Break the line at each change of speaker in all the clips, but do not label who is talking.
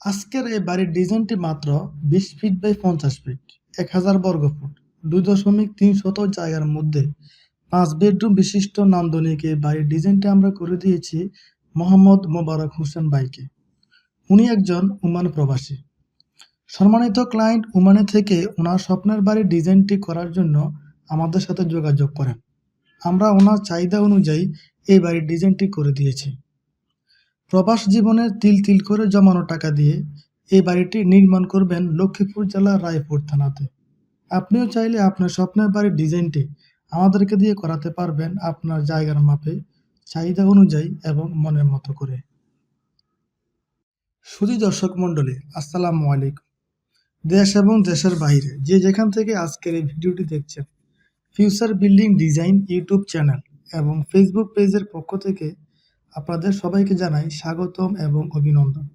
আজকের এই বাড়ির ডিজাইনটি মাত্র বিশ ফিট বাই পঞ্চাশ ফিট এক হাজার বর্গ ফুট, দুই দশমিক তিন শত জায়গার মধ্যে। পাঁচ বেডরুম বিশিষ্ট নান্দনিক এই বাড়ির ডিজাইনটি আমরা করে দিয়েছি মোহাম্মদ মোবারক হোসেন ভাইকে। উনি একজন ওমান প্রবাসী। সম্মানিত ক্লায়েন্ট ওমানে থেকে ওনার স্বপ্নের বাড়ির ডিজাইনটি করার জন্য আমাদের সাথে যোগাযোগ করেন। আমরা ওনার চাহিদা অনুযায়ী এই বাড়ির ডিজাইনটি করে দিয়েছি। প্রবাস জীবনের তিল তিল করে জমানো টাকা দিয়ে এই বাড়িটি নির্মাণ করবেন লক্ষ্মীপুর জেলার রায়পুর থানাতে। আপনিও চাইলে আপনার স্বপ্নের বাড়ির ডিজাইনটি আমাদেরকে দিয়ে করাতে পারবেন আপনার জায়গার মাপে, চাহিদা অনুযায়ী এবং মনের মতো করে। শুধু দর্শক মণ্ডলী, আসসালামু আলাইকুম। দেশ এবং দেশের বাইরে যে যেখান থেকে আজকের এই ভিডিওটি দেখছেন, future building design YouTube channel এবং ফেসবুক পেজের পক্ষ থেকে আপনাদের সবাইকে জানাই স্বাগতম এবং অভিনন্দন।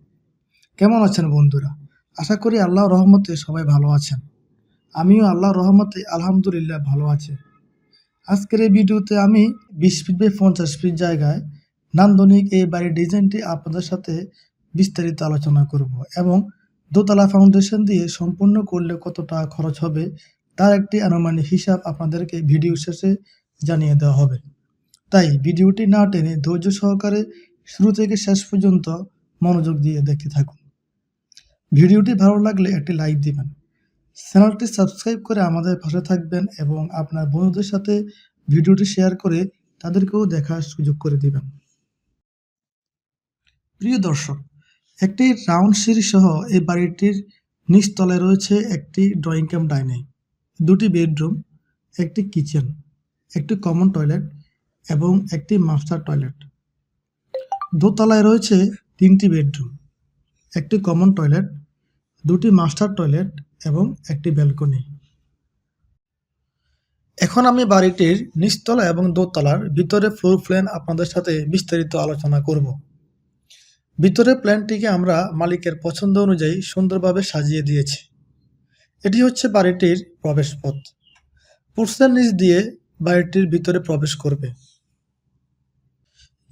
কেমন আছেন বন্ধুরা? আশা করি আল্লাহ রহমতে সবাই ভালো আছেন। আমিও আল্লাহ রহমতে আলহামদুলিল্লাহ ভালো আছি। আজকের এই ভিডিওতে আমি বিশ ফিট বাই পঞ্চাশ ফিট জায়গায় নান্দনিক এই বাড়ির ডিজাইনটি আপনাদের সাথে বিস্তারিত আলোচনা করব এবং দোতলা ফাউন্ডেশন দিয়ে সম্পূর্ণ করলে কত টাকা খরচ হবে তার একটি আনুমানিক হিসাব আপনাদেরকে ভিডিও শেষে জানিয়ে দেওয়া হবে। তাই ভিডিওটি না টেনে ধৈর্য সহকারে শুরু থেকে শেষ পর্যন্ত মনোযোগ দিয়ে দেখতে থাকুন। ভিডিওটি ভালো লাগলে একটি লাইক দিবেন। চ্যানেলটি সাবস্ক্রাইব করে আমাদের পাশে থাকবেন এবং আপনার বন্ধুদের সাথে ভিডিওটি শেয়ার করে তাদেরকেও দেখার সুযোগ করে দিবেন। প্রিয় দর্শক, একটি রাউন্ড সিঁড়ি সহ এই বাড়িটির নিচতলায় রয়েছে একটি ড্রয়িং ক্যাম্প ডাইনিং। দুটি বেডরুম, একটি কিচেন, একটি কমন টয়লেট এবং একটি মাস্টার টয়লেট দোতলায় রয়েছে তিনটি বেডরুম একটি কমন টয়লেট দুটি মাস্টার টয়লেট এবং একটি ব্যালকনি এখন আমি বাড়িটির নিচতলা এবং দোতলার ভিতরে ফ্লোর প্ল্যান আপনাদের সাথে বিস্তারিত আলোচনা করব। ভিতরে প্ল্যানটিকে আমরা মালিকের পছন্দ অনুযায়ী সুন্দরভাবে সাজিয়ে দিয়েছি। এটি হচ্ছে বাড়িটির প্রবেশ পথ পুরসের নিচ দিয়ে বাড়িটির ভিতরে প্রবেশ করবে।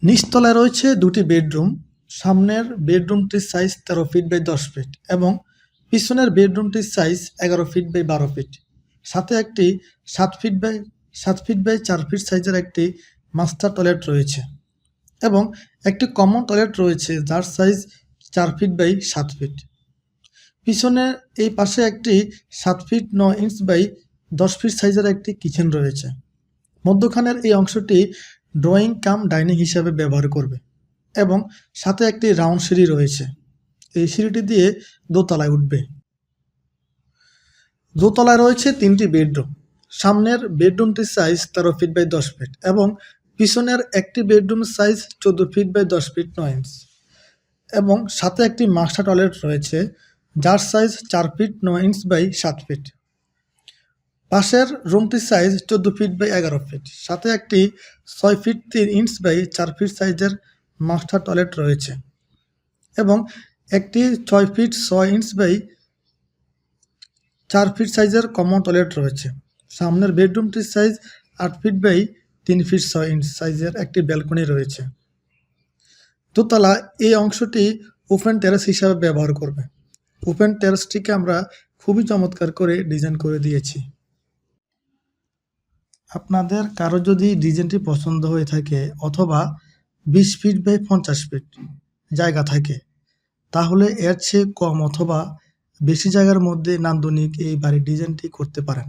নিচতলায় রয়েছে দুটি বেডরুম, সামনের বেডরুমটির সাইজ তেরো ফিট বাই দশ ফিট এবং পিছনের বেডরুমটির সাইজ এগারো ফিট বাই বারো ফিট সাথে একটি সাত ফিট বাই সাত ফিট বাই চার ফিট সাইজের একটি মাস্টার টয়লেট রয়েছে এবং একটি কমন টয়লেট রয়েছে যার সাইজ চার ফিট বাই সাত ফিট পিছনে এই পাশে একটি সাত ফিট ন ইঞ্চ বাই দশ ফিট সাইজের একটি কিচেন রয়েছে। মধ্যখানের এই অংশটি ড্রয়িং কাম ডাইনিং হিসাবে ব্যবহার করবে এবং সাথে একটি রাউন্ড সিঁড়ি রয়েছে। এই সিঁড়িটি দিয়ে দোতলায় উঠবে। দোতলায় রয়েছে তিনটি বেডরুম। সামনের বেডরুমটির সাইজ তেরো ফিট বাই দশ ফিট এবং পিছনের একটি বেডরুম সাইজ চোদ্দ ফিট বাই দশ ফিট নয় ইঞ্চ এবং সাথে একটি মাস্টার টয়লেট রয়েছে, যার সাইজ চার ফিট নয় ইঞ্চ বাই সাত ফিট পাশের রুমটির সাইজ চোদ্দ ফিট বাই এগারো ফিট সাথে একটি ছয় ফিট তিন ইঞ্চ বাই চার ফিট সাইজের মাস্টার টয়লেট রয়েছে এবং একটি ছয় ফিট ছয় ইঞ্চ বাই চার ফিট সাইজের কমন টয়লেট রয়েছে। সামনের বেডরুমটির সাইজ আট ফিট বাই তিন ফিট ছয় ইঞ্চ সাইজের একটি ব্যালকনি রয়েছে। দোতলা এই অংশটি ওপেন টেরেস হিসাবে ব্যবহার করবে। ওপেন টেরেসটিকে আমরা খুবই চমৎকার করে ডিজাইন করে দিয়েছি। আপনাদের কারও যদি ডিজাইনটি পছন্দ হয়ে থাকে অথবা বিশ ফিট বাই পঞ্চাশ ফিট জায়গা থাকে, তাহলে এর চেয়ে কম অথবা বেশি জায়গার মধ্যে নান্দনিক এই বাড়ির ডিজাইনটি করতে পারেন।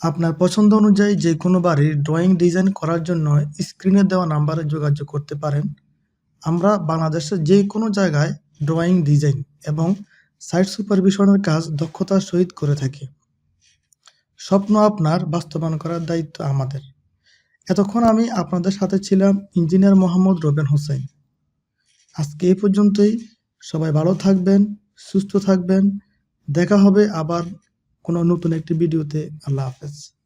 আপনার পছন্দ অনুযায়ী যে কোনো বাড়ির ড্রয়িং ডিজাইন করার জন্য স্ক্রিনে দেওয়া নাম্বারে যোগাযোগ করতে পারেন। আমরা বাংলাদেশের যে কোনো জায়গায় ড্রয়িং ডিজাইন এবং সাইট সুপারভিশনের কাজ দক্ষতার সহিত করে থাকি। স্বপ্ন আপনার বাস্তবায়ন করার দায়িত্ব আমাদের। এতক্ষণ আমি আপনাদের সাথে ছিলাম ইঞ্জিনিয়ার মোহাম্মদ রবেন হোসেন। আজকে এই পর্যন্তই। সবাই ভালো থাকবেন, সুস্থ থাকবেন। দেখা হবে আবার কোনো নতুন একটি ভিডিওতে। আল্লাহ হাফেজ।